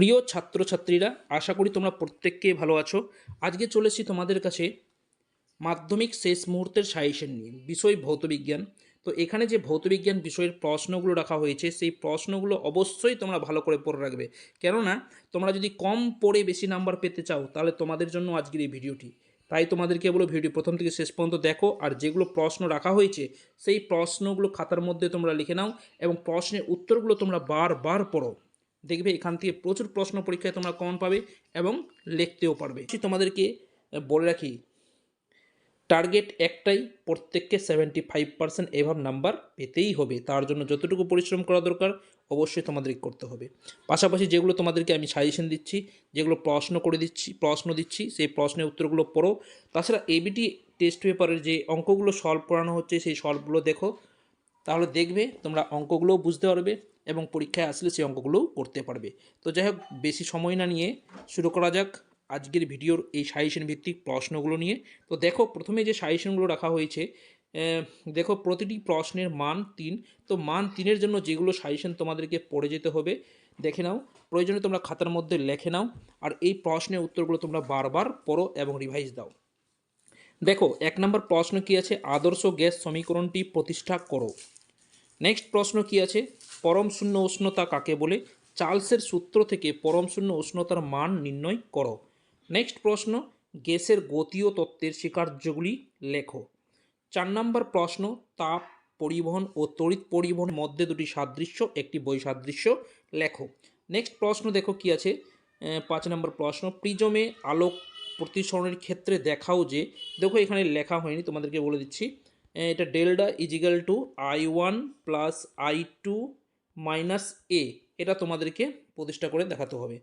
প্রিয় ছাত্রছাত্রীরা, আশা করি তোমরা প্রত্যেককেই ভালো আছো। আজকে চলেছি তোমাদের কাছে মাধ্যমিক শেষ মুহূর্তের সাজেশন নিয়ে, বিষয় ভৌতবিজ্ঞান তো এখানে যে ভৌতবিজ্ঞান বিষয়ের প্রশ্নগুলো রাখা হয়েছে, সেই প্রশ্নগুলো অবশ্যই তোমরা ভালো করে পড়ে রাখবে। কেননা, তোমরা যদি কম পড়ে বেশি নাম্বার পেতে চাও, তাহলে তোমাদের জন্য আজকের এই ভিডিওটি। তাই তোমাদেরকে বলো, ভিডিও প্রথম থেকে শেষ পর্যন্ত দেখো, আর যেগুলো প্রশ্ন রাখা হয়েছে, সেই প্রশ্নগুলো খাতার মধ্যে তোমরা লিখে নাও এবং প্রশ্নের উত্তরগুলো তোমরা বারবার পড়ো। দেখবে এখান থেকে প্রচুর প্রশ্ন পরীক্ষায় তোমরা কমন পাবে এবং লিখতেও পারবে। তোমাদেরকে বলে রাখি টার্গেট একটাই, প্রত্যেককে সেভেন্টি ফাইভ পার্সেন্ট এভাব নাম্বার পেতেই হবে। তার জন্য যতটুকু পরিশ্রম করা দরকার, অবশ্যই তোমাদেরকে করতে হবে। পাশাপাশি যেগুলো তোমাদেরকে আমি সাজেশন দিচ্ছি, যেগুলো প্রশ্ন করে দিচ্ছি, প্রশ্ন দিচ্ছি, সেই প্রশ্নের উত্তরগুলো পড়ো। তাছাড়া এবিটি টেস্ট পেপারের যে অঙ্কগুলো সলভ করানো হচ্ছে, সেই সলভগুলো দেখো। তাহলে দেখবে তোমরা অঙ্কগুলোও বুঝতে পারবে এবং পরীক্ষায় আসলে সেই অঙ্কগুলোও করতে পারবে। তো যাই হোক, বেশি সময় না নিয়ে শুরু করা যাক আজকের ভিডিওর এই সাজেশন ভিত্তিক প্রশ্নগুলো নিয়ে। তো দেখো, প্রথমে যে সাজেশনগুলো রাখা হয়েছে দেখো প্রতিটি প্রশ্নের মান তিন। তো মান তিনের জন্য যেগুলো সাজেশন তোমাদেরকে পড়ে যেতে হবে, দেখে নাও। প্রয়োজনে তোমরা খাতার মধ্যে লেখে নাও। আর এই প্রশ্নের উত্তরগুলো তোমরা বারবার পড়ো এবং রিভাইজ দাও। দেখো, এক নম্বর প্রশ্ন কি আছে? আদর্শ গ্যাস সমীকরণটি প্রতিষ্ঠা করো। নেক্সট প্রশ্ন কি আছে? পরম শূন্য উষ্ণতা কাকে বলে? চার্লসের সূত্র থেকে পরম শূন্য উষ্ণতার মান নির্ণয় করো। নেক্সট প্রশ্ন, গ্যাসের গতীয় তত্ত্বের স্বীকার্যগুলি লেখো। চার নম্বর প্রশ্ন, তাপ পরিবহন ও তড়িৎ পরিবহনের মধ্যে দুটি সাদৃশ্য, একটি বৈসাদৃশ্য লেখো। নেক্সট প্রশ্ন দেখো কি আছে? পাঁচ নম্বর প্রশ্ন, প্রিজমে আলোক প্রতিসরণের ক্ষেত্রে দেখাও যে, দেখো এখানে লেখা হয়নি, তোমাদেরকে বলে দিচ্ছি। এটা delta is equal to I one plus I two minus A এটা তোমাদেরকে প্রতিষ্ঠা করে দেখাতে হবে।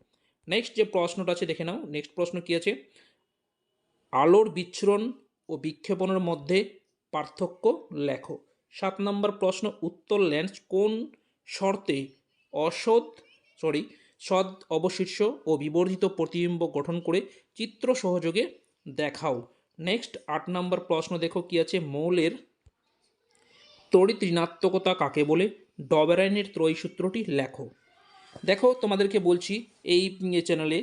নেক্সট যে প্রশ্নটা আছে, দেখে নাও। নেক্সট প্রশ্ন কি আছে? আলোর বিচ্ছুরণ ও বিক্ষেপণের মধ্যে পার্থক্য লেখো। সাত নম্বর প্রশ্ন, উত্তর লেন্স কোন শর্তে অসৎ সরি সদ অবশিষ্য ও বিবর্ধিত প্রতিবিম্ব গঠন করে চিত্র সহযোগে দেখাও। নেক্সট আট নম্বর প্রশ্ন দেখো কি আছে? মৌলের তড়িৎ ঋণাত্মকতা কাকে বলে? ডবেরাইনের ত্রয়ী সূত্রটি লেখো। দেখো তোমাদেরকে বলছি, এই চ্যানেলে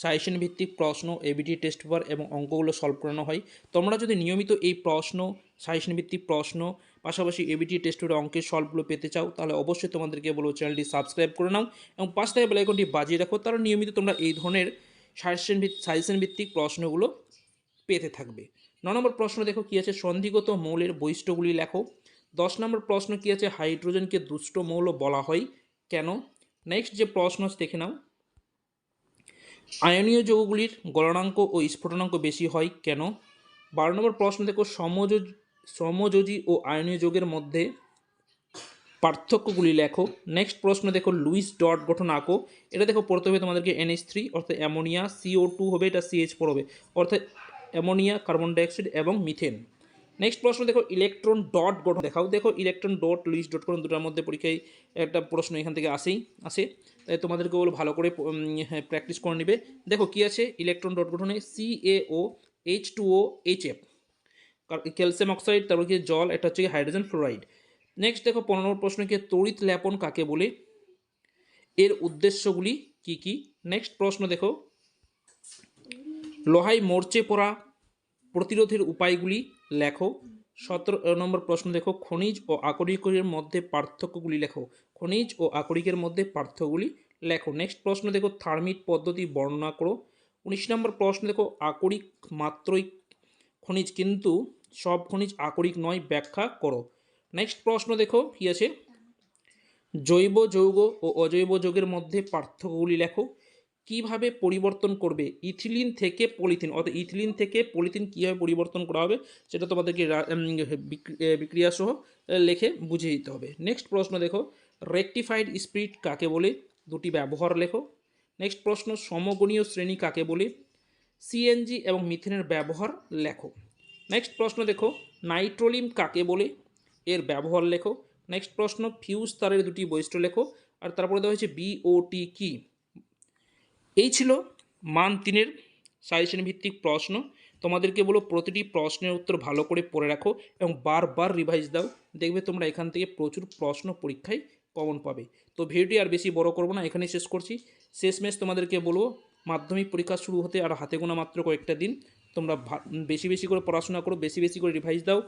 সাজেশন ভিত্তিক প্রশ্ন এবিটি টেস্ট পেপার এবং অঙ্কগুলো সলভ করানো হয়। তোমরা যদি নিয়মিত এই প্রশ্ন সাজেশন ভিত্তিক প্রশ্ন, পাশাপাশি এবিটি টেস্ট পেপার অঙ্কের সলভগুলো পেতে চাও, তাহলে অবশ্যই তোমাদেরকে বলব চ্যানেলটি সাবস্ক্রাইব করে নাও এবং পাঁচ থেকে বেলাইকনটি বাজিয়ে রাখো, তাহলে নিয়মিত তোমরা এই ধরনের সাজেশন সাজেশন ভিত্তিক প্রশ্নগুলো পেতে থাকবে। ন নম্বর প্রশ্ন দেখো কী আছে? সন্ধিগত মৌলের বৈশিষ্ট্যগুলি লেখো। দশ নম্বর প্রশ্ন কী আছে? হাইড্রোজেনকে দুষ্ট মৌল বলা হয়। কেন? নেক্সট যে প্রশ্ন আছে, দেখে নাও। আয়নীয় যৌগগুলির গলনাঙ্ক ও স্ফুটনাঙ্ক বেশি হয় কেন? বারো নম্বর প্রশ্ন, দেখো, সমযোজ, সমযোজী ও আয়নীয় যৌগের মধ্যে পার্থক্যগুলি লেখো। নেক্সট প্রশ্ন, দেখো, লুইস ডট গঠন আঁকো। এটা, দেখো, পড়তে হবে তোমাদেরকে এনএইচ থ্রি অর্থাৎ অ্যামোনিয়া সিও টু হবে, এটা সিএইচ ফোর হবে। অর্থাৎ অ্যামোনিয়া, কার্বন ডাইঅক্সাইড এবং মিথেন। নেক্সট প্রশ্ন দেখো ইলেকট্রন ডট গঠন। দেখাও, দেখো ইলেকট্রন ডট লুইস ডট গঠন দুটার মধ্যে পরীক্ষায় একটা প্রশ্ন এখান থেকে আসেই, আসে। তাই তোমাদেরকে বলো, ভালো করে প্র্যাকটিস করে নেবে। দেখো, কি আছে ইলেকট্রন ডট গঠনে? C A O H two O H F calcium oxide তারপর কি জল, এটা হচ্ছে হাইড্রোজেন ফ্লোরাইড নেক্সট দেখো, পনেরো নম্বর প্রশ্ন কি তড়িৎ লেপন কাকে বলে? এর উদ্দেশ্যগুলি কি কি? নেক্সট প্রশ্ন দেখো, লোহায় মরচে পড়া প্রতিরোধের উপায়গুলি লেখো। সতেরো নম্বর প্রশ্ন দেখো। খনিজ ও আকরিকের মধ্যে পার্থক্যগুলি লেখো। খনিজ ও আকরিকের মধ্যে পার্থক্যগুলি লেখো। নেক্সট প্রশ্ন দেখো থার্মিট পদ্ধতি বর্ণনা করো। উনিশ নম্বর প্রশ্ন দেখো, আকরিক মাত্রই খনিজ, কিন্তু সব খনিজ আকরিক নয়, ব্যাখ্যা করো। নেক্সট প্রশ্ন দেখো, কী আছে? জৈব, যৌগ ও অজৈব যৌগের মধ্যে পার্থক্যগুলি লেখো। কীভাবে পরিবর্তন করবে? ইথিলিন থেকে পলিথিন অর্থাৎ ইথিলিন থেকে পলিথিন কীভাবে পরিবর্তন করা হবে সেটা তোমাদেরকে রা- উম, বিক- এ, বিক্রিয়া সহ এ, লিখে বুঝিয়ে দিতে হবে। নেক্সট প্রশ্ন দেখো রেকটিফাইড স্পিরিট কাকে বলে? দুটি ব্যবহার লেখো। নেক্সট প্রশ্ন সমগণীয় শ্রেণি কাকে বলে? সিএনজি এবং মিথেনের ব্যবহার লেখো। নেক্সট প্রশ্ন দেখো নাইট্রোলিম কাকে বলে? এর ব্যবহার লেখো। নেক্সট প্রশ্ন ফিউজ তারের দুটি বৈশিষ্ট্য লেখো। আর তারপরে দেওয়া হয়েছে বিওটি কি? এই ছিল মান তিনের সাজেশন ভিত্তিক প্রশ্ন। তোমাদেরকে বলো প্রতিটি প্রশ্নের উত্তর ভালো করে পড়ে রাখো এবং বারবার রিভাইজ দাও। দেখবে তোমরা এখান থেকে প্রচুর প্রশ্ন পরীক্ষায় কমন পাবে। তো ভিডিওটি আর বেশি বড় করব না, এখানেই শেষ করছি। শেষমেশ তোমাদেরকে বলব, মাধ্যমিক পরীক্ষা শুরু হতে আর হাতে গোনা মাত্র কয়েকটা দিন। তোমরা বেশি বেশি করে পড়াশোনা করো, বেশি বেশি করে রিভাইজ দাও।